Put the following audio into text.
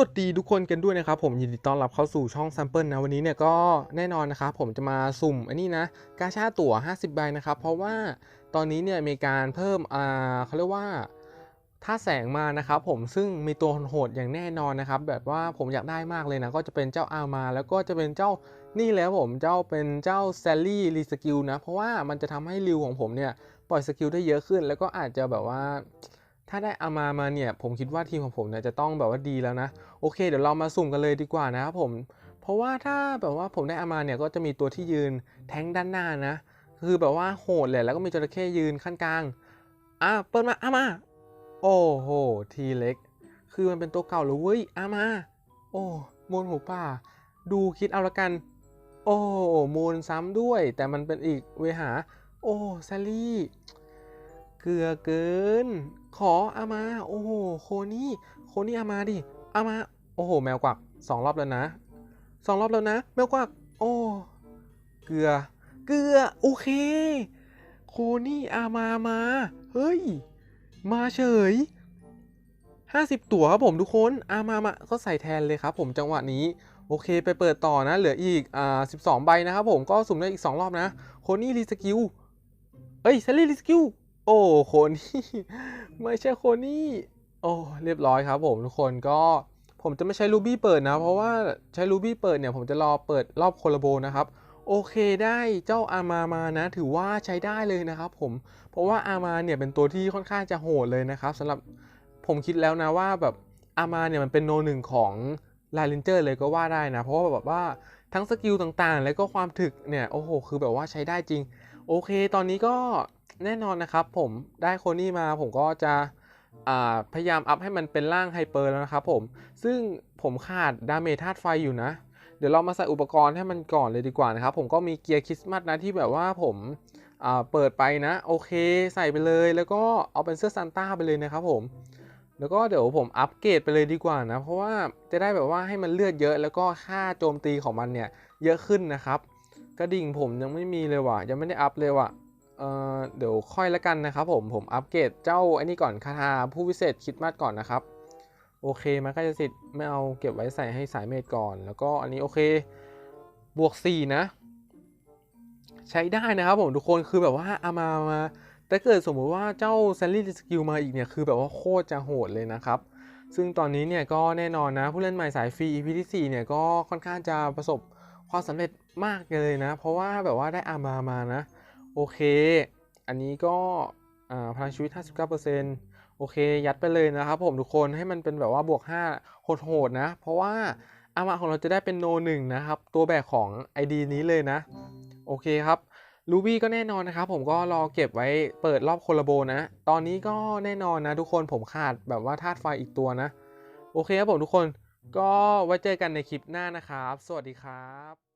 วัสดีทุกคนกันด้วยนะครับผมยินดีต้อนรับเข้าสู่ช่องซัมเปิลนะวันนี้เนี่ยก็แน่นอนนะครับผมจะมาสุ่มอันนี้นะกาชาตั๋ว 50 ใบนะครับ เพราะว่าตอนนี้เนี่ยมีการเพิ่มอ่าเขาเรียกว่าท่าแสงมานะครับผมซึ่งมีตัวโหดอย่างแน่นอนนะครับ แบบว่าผมอยากได้มากเลยนะก็จะเป็นเจ้าอามา แล้วก็จะเป็นเจ้านี่แล้วผมเจ้าเป็นเจ้าแซลลี่รีสกิลนะเพราะว่ามันจะทำให้ริวของผมเนี่ยปล่อยสกิลได้เยอะขึ้น แล้วก็อาจจะแบบว่า ถ้าได้อามามาเนี่ยผมคิดว่าทีมของผมเนี่ยจะต้องแบบว่าดีแล้วนะ โอเค เดี๋ยวเรามาสุ่มกันเลยดีกว่านะครับผม เพราะว่าถ้าแบบว่าผมได้อามาเนี่ยก็จะมีตัวที่ยืนแทงด้านหน้านะ คือแบบว่าโหดเลยแล้วก็มีจระเข้ยืนขั้นกลางอะเปิดมาอามา โอ้โหทีเล็ก คือมันเป็นตัวเก่าเลยเว้ยอามา โอ้มูลหูป่า ดูคิดเอาละกัน โอ้มูลซ้ำด้วย แต่มันเป็นอีกเวหา โอ้แซลลี่ ลือเกิน ขออามา โอ้โห โคนี่โคนี่อามาดิ อามา โอ้โห แมวกวักสองรอบแล้วนะสองรอบแล้วนะ แมวกวัก โอ้ เกลือ เกลือ โอเค โคนี่อามา มา เฮ้ย มาเฉย50ตั๋วครับผมทุกคน อามา มา ก็ใส่แทนเลยครับผมจังหวะนี้ โอเค ไปเปิดต่อนะ เหลืออีก อ่า12ใบนะครับผม ก็สุ่มได้อีก2รอบนะ โคนี่รีสกิลเอ้ยเซลลี่รีสกิล โอ้โคนี่ไม่ใช่โคนี่โอ้เรียบร้อยครับผมทุกคนก็ผมจะไม่ใช้รูบี้เปิดนะ เพราะว่าใช้รูบี้เปิดเนี่ยผมจะรอเปิดรอบโคลาโบนะครับโอเคได้เจ้าอามามานะ ถือว่าใช้ได้เลยนะครับผมเพราะว่าอามาเนี่ยเป็นตัวที่ค่อนข้างจะโหดเลยนะครับสำหรับผมคิดแล้วนะว่าแบบอามาเนี่ยมันเป็นโนหนึ่งของลายเลนเจอร์เลยก็ว่าได้นะ เพราะว่าแบบว่าทั้งสกิลต่างๆ แล้วก็ความถึกเนี่ยโอ้โหคือแบบว่าใช้ได้จริง โอเค ตอนนี้ก็ แน่นอนนะครับผมได้โคนี่มาผมก็จะพยายามอัพให้มันเป็นร่างไฮเปอร์แล้วนะครับผมซึ่งผมขาดดาเมจธาตุไฟอยู่นะ เดี๋ยวเรามาใส่อุปกรณ์ให้มันก่อนเลยดีกว่านะครับ ผมก็มีเกียร์คริสต์มาสนะที่แบบว่าผมเปิดไปนะ โอเคใส่ไปเลย แล้วก็เอาเป็นเสื้อซานต้าไปเลยนะครับผมแล้วก็เดี๋ยวผมอัปเกรดไปเลยดีกว่านะ เพราะว่าจะได้แบบว่าให้มันเลือดเยอะ แล้วก็ค่าโจมตีของมันเนี่ยเยอะขึ้นนะครับ กระดิ่งผมยังไม่มีเลยว่ะยังไม่ได้อัพเลยว่ะ เอ่อเดี๋ยวค่อยละกันนะครับผมผมอัปเกรดเจ้าไอ้นี่ก่อนคาถาผู้วิเศษคิดมาสก่อนนะครับ โอเคมันก็จะสิทธิ์ไม่เอาเก็บไว้ใส่ให้สายเมดก่อน แล้วก็อันนี้โอเคบวก 4 นะ ใช้ได้นะครับผมทุกคนคือแบบว่าเอามามาแต่เกิดสมมุติว่าเจ้าแซลลี่สกิลมาอีกเนี่ยคือแบบว่าโคตรจะโหดเลยนะครับ ซึ่งตอนนี้เนี่ยก็แน่นอนนะ ผู้เล่นใหม่สายฟรี EP ที่4เนี่ยก็ค่อนข้างจะประสบความสำเร็จมากเลยนะ เพราะว่าแบบว่าได้อามามานะ โอเค อันนี้ก็พลังชีวิต 59%โอเค ยัดไปเลยนะครับผมทุกคนให้มันเป็นแบบว่าบวก 5 โหดๆนะ เพราะว่าอามาของเราจะได้เป็นโนหนึ่งนะครับ ตัวแบกของ ID นี้เลยนะ โอเคครับลูบี้ก็แน่นอนนะครับ ผมก็รอเก็บไว้เปิดรอบโคลาโบนะ ตอนนี้ก็แน่นอนนะทุกคนผมขาดแบบว่าธาตุไฟอีกตัวนะ โอเคครับผมทุกคน ก็ไว้เจอกันในคลิปหน้านะครับ สวัสดีครับ